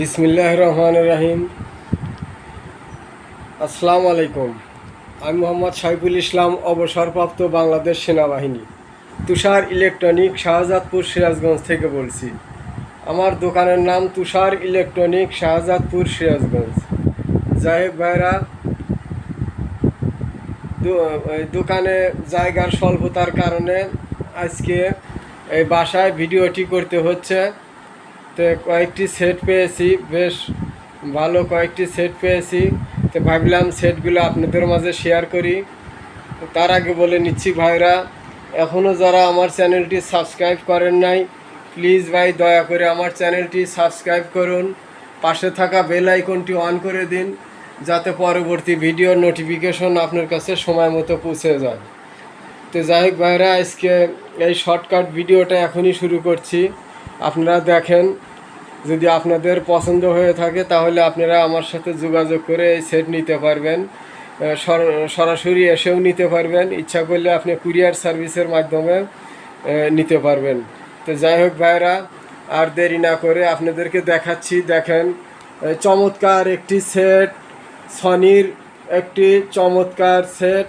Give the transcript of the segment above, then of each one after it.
বিসমিল্লাহ রহমান রাহিম আসসালামু আলাইকুম আমি মোহাম্মদ সাইফুল ইসলাম, অবসরপ্রাপ্ত বাংলাদেশ সেনাবাহিনী, তুষার ইলেকট্রনিক শাহজাদপুর সিরাজগঞ্জ থেকে বলছি। আমার দোকানের নাম তুষার ইলেকট্রনিক শাহজাদপুর সিরাজগঞ্জ। হোক ভাইরা দোকানে জায়গার স্বল্পতার কারণে আজকে এই বাসায় ভিডিওটি করতে হচ্ছে। তো কয়েকটি সেট পেয়েছি, বেশ ভালো কয়েকটি সেট পেয়েছি। তো ভাবলাম সেটগুলো আপনাদের মাঝে শেয়ার করি। তার আগে বলে নিচ্ছি ভাইরা এখনও যারা আমার চ্যানেলটি সাবস্ক্রাইব করেন নাই প্লিজ ভাই দয়া করে আমার চ্যানেলটি সাবস্ক্রাইব করুন। পাশে থাকা বেল আইকনটি অন করে দিন, যাতে পরবর্তী ভিডিওর নোটিফিকেশন আপনার কাছে সময় মতো পৌঁছে যায়। তো যাই হোক ভাইরা, আজকে এই শর্টকাট ভিডিওটা এখনই শুরু করছি। আপনারা দেখেন, যদি আপনাদের পছন্দ হয়ে থাকে, তাহলে আপনারা আমার সাথে যোগাযোগ করে এই সেট নিতে পারবেন। সরাসরি এসেও নিতে পারবেন। ইচ্ছা করলে আপনি কুরিয়ার সার্ভিসের মাধ্যমে নিতে পারবেন। তো যাই হোক ভাইরা আর দেরি না করে আপনাদেরকে দেখাচ্ছি, দেখেন চমৎকার একটি সেট সনির একটি চমৎকার সেট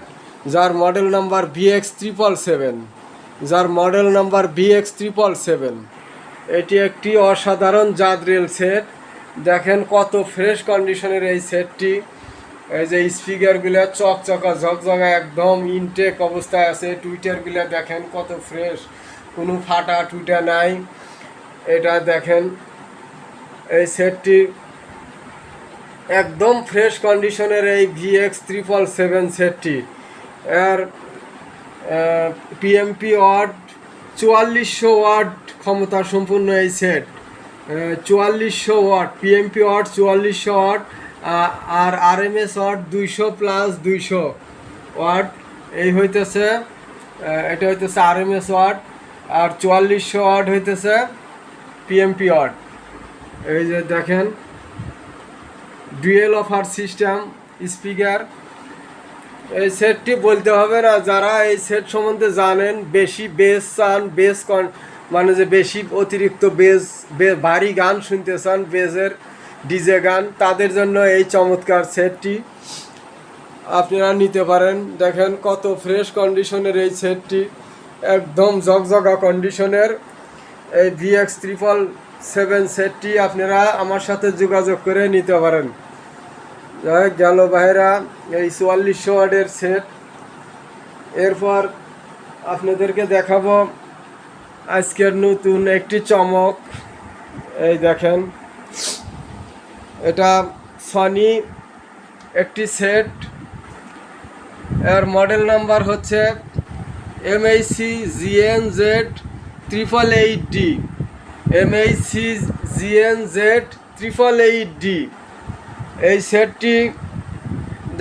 যার model number BX triple seven যার model number BX triple seven এটি একটি অসাধারণ জাদরেল সেট। দেখেন কত ফ্রেশ কন্ডিশনের এই সেটটি। এই যে স্পিকারগুলো চকচকা, ঝকঝকা, একদম ইনটেক অবস্থায় আছে। টুইটারগুলো দেখেন কত ফ্রেশ। কোনো ফাটা টুইটা নাই। এটা দেখেন, এই সেটটি একদম ফ্রেশ কন্ডিশনের এই ভিএক্স ত্রিপল সেভেন সেটটি। এর পিএমপি ওয়াট, চুয়াল্লিশশো ওয়াট ক্ষমতা সম্পূর্ণ এই সেট চুয়াল্লিশশো ওয়াট পিএমপি ওয়াট চুয়াল্লিশশো ওয়াট আর আর এম এস ওয়াট দুইশো প্লাস দুইশো ওয়াট। এই হইতেছে এটা হইতেছে আর এম এস ওয়াট, আর চুয়াল্লিশশো ওয়াট হইতেছে পিএমপি ওয়াট। এই যে দেখেন, ডুয়েল অফার সিস্টেম, স্পিকার। এই সেটটি বলতে হবে না, যারা এই সেট সম্বন্ধে জানেন, বেশি বেস চান বেস কন মানে যে বেশি অতিরিক্ত বেজ ভারী গান শুনতে চান বেসের ডিজে গান, তাদের জন্য এই চমৎকার সেটটি আপনারা নিতে পারেন। দেখেন কত ফ্রেশ কন্ডিশনের এই সেটটি, একদম জগজগা কন্ডিশনের। এই ভিএক্স ত্রিপল সেভেন সেটটি আপনারা আমার সাথে যোগাযোগ করে নিতে পারেন। গেল ভাইরা, এই চুয়াল্লিশশো ওয়ার্ডের সেট। এরপর আপনাদেরকে দেখাবো আজকের নতুন একটি চমক। এই দেখেন, এটা সনি একটি সেট এর মডেল নাম্বার হচ্ছে MHC GN Z triple eight D MHC GN Z triple eight D এই সেটটি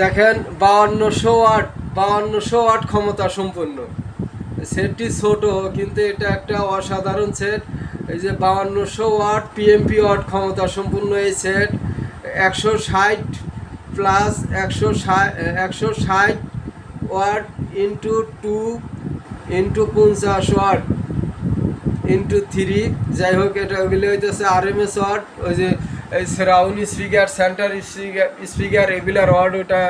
দেখেন, বাউান্নশো আট বাউান্নশো আট ক্ষমতা সম্পন্ন। সেটটি ছোট, কিন্তু এটা একটা অসাধারণ সেট। এই যে বাউান্নশো ওয়াট পিএমপি ওয়াট ক্ষমতা সম্পূর্ণ এই সেট। একশো ষাট প্লাস একশো ষাট, একশো ওয়াট ইন্টু টু ইন্টু পঞ্চাশ ওয়াট ইন্টু থ্রি যাই হোক, এটা ওগুলো হইতেছে আর এম এস ওয়াট। ওই যে এই surround speaker centre speaker speaker এগুলার ওয়াট ওটা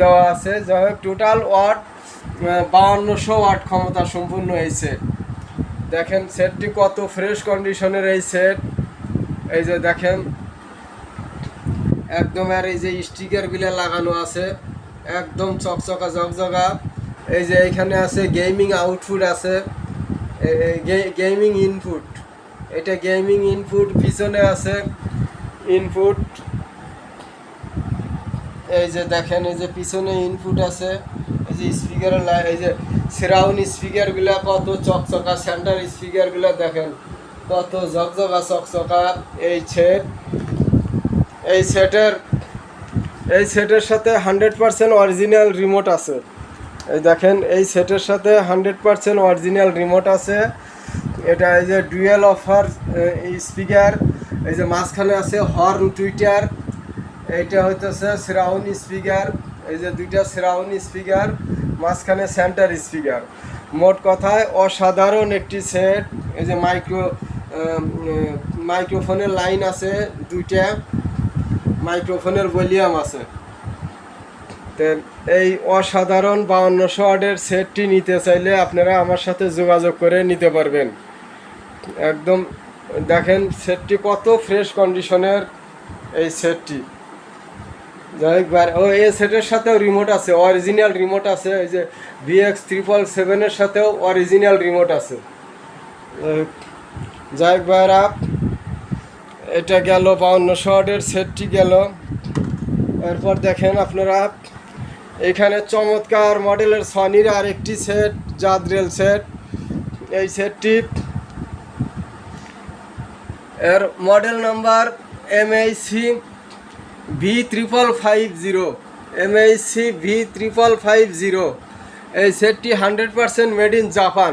দেওয়া আছে। যাই হোক টোটাল ওয়াট বাউান্নশো ওয়াট ক্ষমতা সম্পূর্ণ এই সেট দেখেন সেটটি কত ফ্রেশ কন্ডিশনের এই সেট এই যে দেখেন, একদম আর এই যে স্টিকারগুলো লাগানো আছে, একদম চকচকা জকজকা এই যে এখানে আছে গেমিং আউটপুট আছে গেমিং ইনপুট এটা গেমিং ইনপুট পিছনে আছে ইনপুট এই যে দেখেন, এই যে পিছনে ইনপুট আছে। যে স্পিকারের এই যে সেরাউন্ড স্পিকারগুলা কত চকচকা সেন্টার স্পিকারগুলা দেখেন, কত ঝকঝকা চকচকা। এই সেট এই সেটের এই সেটের সাথে হান্ড্রেড পার্সেন্ট অরিজিনাল রিমোট আছে। এই দেখেন, এই সেটের সাথে হান্ড্রেড পার্সেন্ট অরিজিনাল রিমোট আছে। এটা এই যে ডুয়েল অফার স্পিকার এই যে মাঝখানে আছে হর্ন টুইটার এইটা হইতেছে শ্রাউন স্পিকার এই যে দুইটা শ্রাউন স্পিকার মাঝখানে সেন্টার স্পিকার মোট কথায় অসাধারণ একটি সেট এই যে মাইক্রো মাইক্রোফোনের লাইন আছে দুইটা। মাইক্রোফোনের ভলিউম আছে। এই অসাধারণ বাউন্নশো ওয়ার্ডের সেটটি নিতে চাইলে আপনারা আমার সাথে যোগাযোগ করে নিতে পারবেন। একদম, দেখেন সেটটি কত ফ্রেশ কন্ডিশনের এই সেটটি যাই হোক বার- ও, এই সেটের সাথেও রিমোট আছে অরিজিনাল রিমোট আছে, এই যে ভিএক্স ত্রিপল সেভেনের সাথেও অরিজিনাল রিমোট আছে। যাই হোক ভাইরা এটা গেল বাউন্ন শর্টের সেটটি গেল। এরপর দেখেন আপনারা, এখানে চমৎকার মডেলের সনির আরেকটি সেট জাদ্রেল সেট। এই সেটটি, এর model number M C V triple five zero M C V triple five zero এই সেটটি hundred percent made in Japan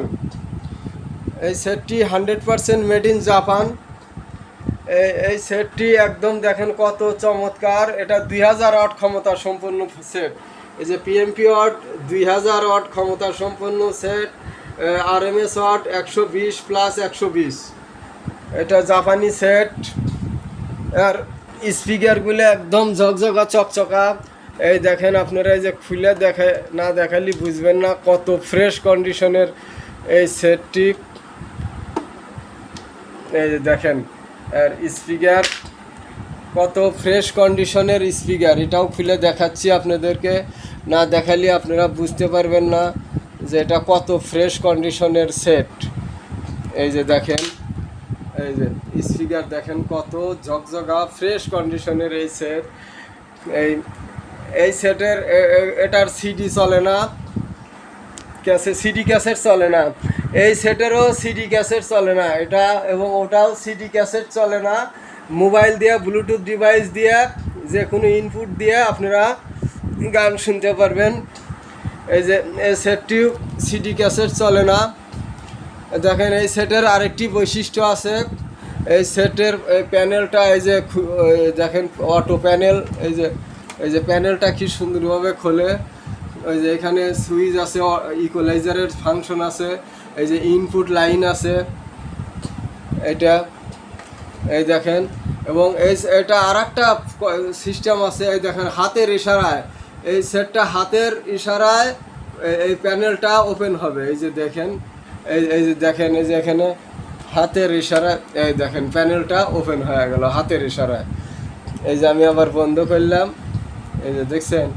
এই সেটটি hundred percent made in Japan এই এই সেটটি একদম দেখেন কত চমৎকার। এটা দুই হাজার ওয়াট ক্ষমতা সম্পন্ন সেট এই যে পিএমপি ওয়াট দুই হাজার ওয়াট ক্ষমতা সম্পন্ন set R M S watt একশো বিশ প্লাস একশো বিশ। এটা জাপানি সেট আর স্পিকারগুলো একদম ঝকঝকা, চকচকা। এই দেখেন আপনারা এই যে খুলে দেখে, না দেখালি বুঝবেন না কত ফ্রেশ কন্ডিশনের এই সেটটি এই যে দেখেন, আর স্পিকার, কত ফ্রেশ কন্ডিশনের স্পিকার। এটাও খুলে দেখাচ্ছি আপনাদেরকে। না দেখালে আপনারা বুঝতে পারবেন না যে এটা কত ফ্রেশ কন্ডিশনের সেট এই যে দেখেন এই যে স্পিকার দেখেন কত ঝকঝকা ফ্রেশ কন্ডিশনের এই সেট এই এই সেটের এটার সিডি চলে না। ক্যাসে সিডি ক্যাসেট চলে না। এই সেটেরও সিডি ক্যাসেট চলে না। এটা এবং ওটাও সিডি ক্যাসেট চলে না। মোবাইল দিয়ে, ব্লুটুথ ডিভাইস দিয়ে যে কোনো ইনপুট দিয়ে আপনারা গান শুনতে পারবেন। এই যে, এই সেটটিও সিডি ক্যাসেট চলে না। দেখেন, এই সেটের আরেকটি বৈশিষ্ট্য আছে। এই সেটের, এই প্যানেলটা, এই যে দেখেন, অটো প্যানেল, এই যে এই যে প্যানেলটা কি সুন্দরভাবে খোলে। ওই যে এখানে সুইচ আছে ইকোলাইজারের ফাংশন আছে, এই যে ইনপুট লাইন আছে, এটা, এই দেখেন, এবং এই এটা আর একটা সিস্টেম আছে, এই দেখেন, হাতের ইশারায়। এই সেটটা হাতের ইশারায় এই প্যানেলটা ওপেন হবে, এই যে দেখেন। এই এই যে দেখেন, এই যে এখানে হাতের ইশারায় এই দেখেন প্যানেলটা ওপেন হয়ে গেল, হাতের ইশারায়। এই যে আমি আবার বন্ধ করলাম, এই যে দেখছেন?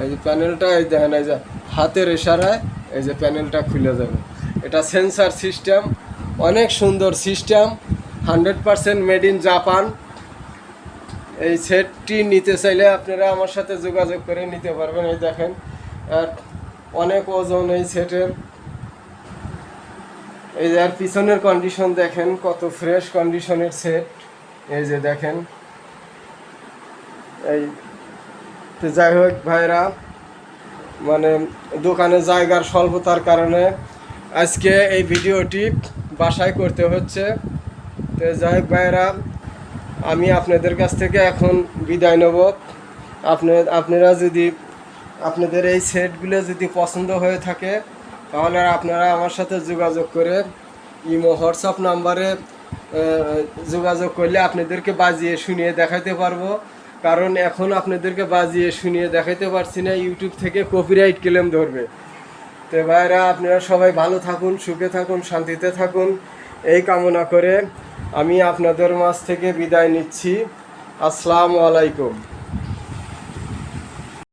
এই যে প্যানেলটা এই দেখেন, এই যে হাতের ইশারায় এই যে প্যানেলটা খুলে যাবে। এটা সেন্সার সিস্টেম অনেক সুন্দর system hundred percent made in Japan এই সেটটি নিতে চাইলে আপনারা আমার সাথে যোগাযোগ করে নিতে পারবেন, এই দেখেন। আর অনেক ওজন এই সেটের এই যে, আর পিছনের কন্ডিশন দেখেন, কত ফ্রেশ কন্ডিশনের সেট এই যে দেখেন। এই, তো যাই হোক ভাইরা মানে দোকানে জায়গার স্বল্পতার কারণে আজকে এই ভিডিওটি বাসায় করতে হচ্ছে। তো যাই হোক ভাইরা, আমি আপনাদের কাছ থেকে এখন বিদায় নেব। আপনি, আপনারা যদি, আপনাদের এই সেটগুলো যদি পছন্দ হয়ে থাকে তাহলে আপনারা আমার সাথে যোগাযোগ করে ইমো, হোয়াটসঅ্যাপ নাম্বারে যোগাযোগ করলে আপনাদেরকে বাজিয়ে শুনিয়ে দেখাতে পারব। কারণ এখন আপনাদেরকে বাজিয়ে শুনিয়ে দেখাতে পারছি না, ইউটিউব থেকে কপিরাইট ক্লেম ধরবে। তো ভাইরা, আপনারা সবাই ভালো থাকুন, সুখে থাকুন, শান্তিতে থাকুন। এই কামনা করে আমি আপনাদের মাছ থেকে বিদায় নিচ্ছি। আসসালামু আলাইকুম।